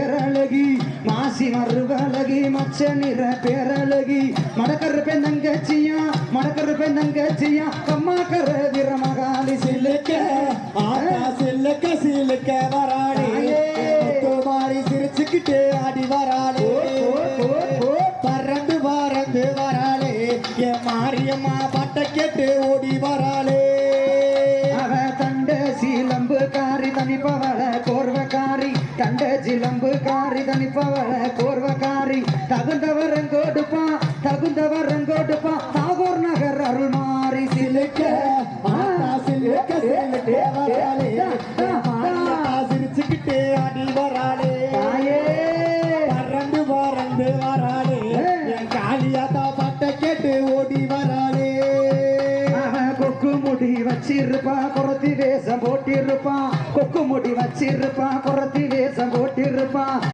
பேரழகி மாசி மறுவழகி மச்ச நிற பேரழகி. மடக்கர பெண்ணங்கச்சியா மடக்கர பெண்ணங்கச்சியா கம்மாக்கர வீரமகாலி சில்லுக்க ஆட்டா சில்லுக்க சில்லுக்க வராளே. மாறி சிரிச்சுக்கிட்டு ஆடி வராளே. பறந்து பறந்து வராளே. என் மாரியம்மா பட்டை கேட்டு ஓடி வராளே. அவ தண்ட சீலம்பு காரி தனிப்பவள தண்ட சிலம்பு காரி தனிப்பவள கோர்வக்காரி தகுந்தவரம் கொடுப்பா தகுந்தவரம் கொடுப்பா தாகூர் நகர் அருள் மாறி சிலுக்க சிரிச்சுக்கிட்டு ஆடி வராளே. பறந்து பறந்து வராளே. என் காளியாத்தா பட்டை கேட்டு ஓடி வராளே. கொக்கு முடி வச்சிருப்பா குறத்தி வேஷம் போட்டிருப்பான் கொக்கு முடி வச்சிருப்பான் குறத்தி வேஷம் 妈